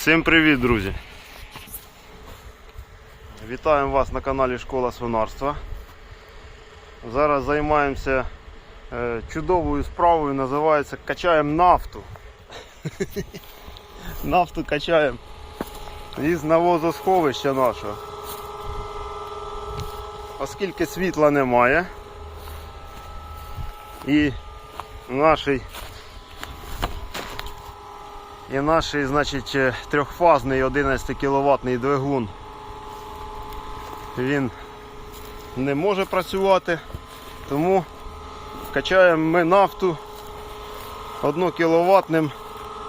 Всім привіт, друзі! Вітаємо вас на каналі Школа свинарства. Зараз займаємося е, чудовою справою, називається качаємо нафту. Нафту качаємо із навозосховища нашого. Оскільки світла немає і нашій і наш, значить, е, трьохфазний 11 кВт двигун він не може працювати, тому качаємо ми нафту 1 кВт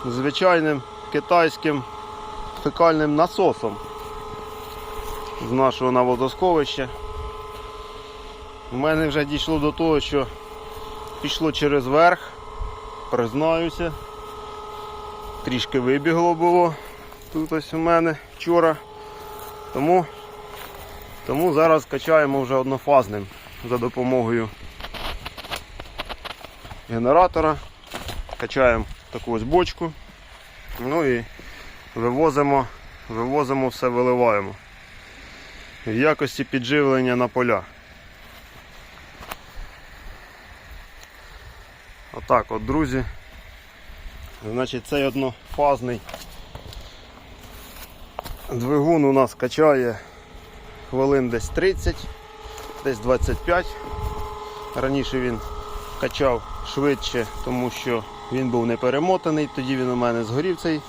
звичайним китайським фекальним насосом з нашого наводосховища. У мене вже дійшло до того, що пішло через верх, признаюся трішки вибігло було тут ось у мене вчора. Тому, тому зараз качаємо вже однофазним за допомогою генератора. Качаємо таку ось бочку. Ну і вивозимо, вивозимо все, виливаємо. В якості підживлення на поля. Отак от, друзі. Значить, цей однофазний двигун у нас качає хвилин десь 30, десь 25. Раніше він качав швидше, тому що він був не перемотаний, тоді він у мене згорів цей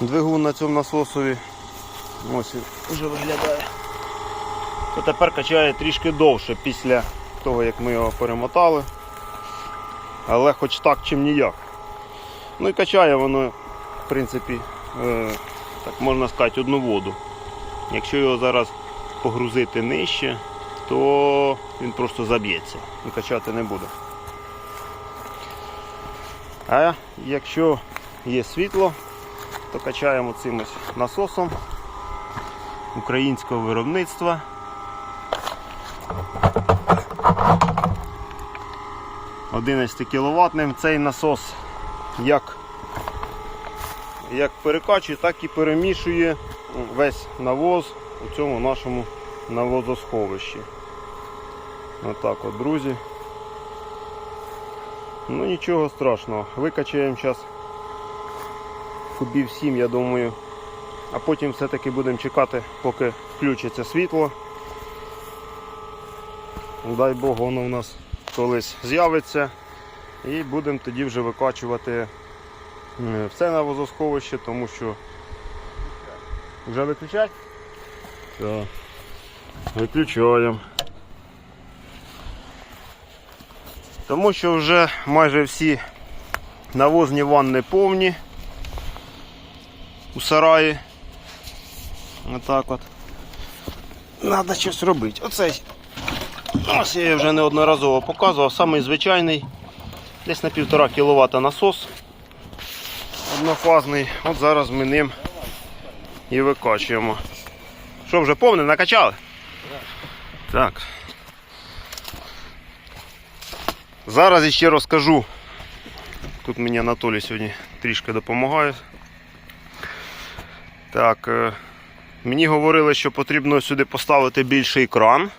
двигун на цьому насосові. Ось він вже виглядає. То тепер качає трішки довше після того, як ми його перемотали. Але хоч так, чим ніяк. Ну і качає воно, в принципі, е, так можна сказати, одну воду. Якщо його зараз погрузити нижче, то він просто заб'ється і качати не буде. А якщо є світло, то качаємо цим насосом українського виробництва. Одинадцяти кіловатним цей насос як, як перекачує, так і перемішує весь навоз у цьому нашому навозосховищі. Отак от, друзі. Ну нічого страшного, викачаємо зараз кубів 7, я думаю. А потім все-таки будемо чекати, поки включиться світло. Дай Бог, воно у нас колись з'явиться. І будемо тоді вже викачувати е, все навозосховище, тому що вже виключать? Так. Виключаємо. Тому що вже майже всі навозні ванни повні у сараї. Отак от. Треба щось робити. Оцей. Ось я вже неодноразово показував, самий звичайний. Десь на 1,5 кВт насос однофазний. От зараз ми ним і викачуємо. Що вже повне накачали? Так. Зараз іще розкажу. Тут мені Анатолій сьогодні трішки допомагає. Так, е, мені говорили, що потрібно сюди поставити більший кран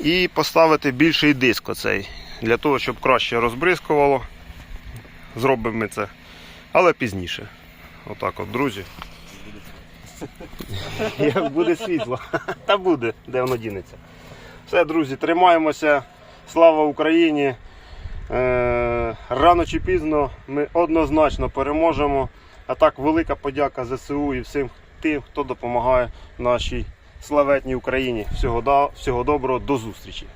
і поставити більший диск оцей для того, щоб краще розбризкувало. Зробимо ми це, але пізніше. Отак от, друзі. Як буде світло, та буде, де воно дінеться. Все, друзі, тримаємося. Слава Україні! Е, Рано чи пізно ми однозначно переможемо. А так, велика подяка ЗСУ і всім тим, хто допомагає нашій славетній Україні. Всього, да- всього доброго, до зустрічі!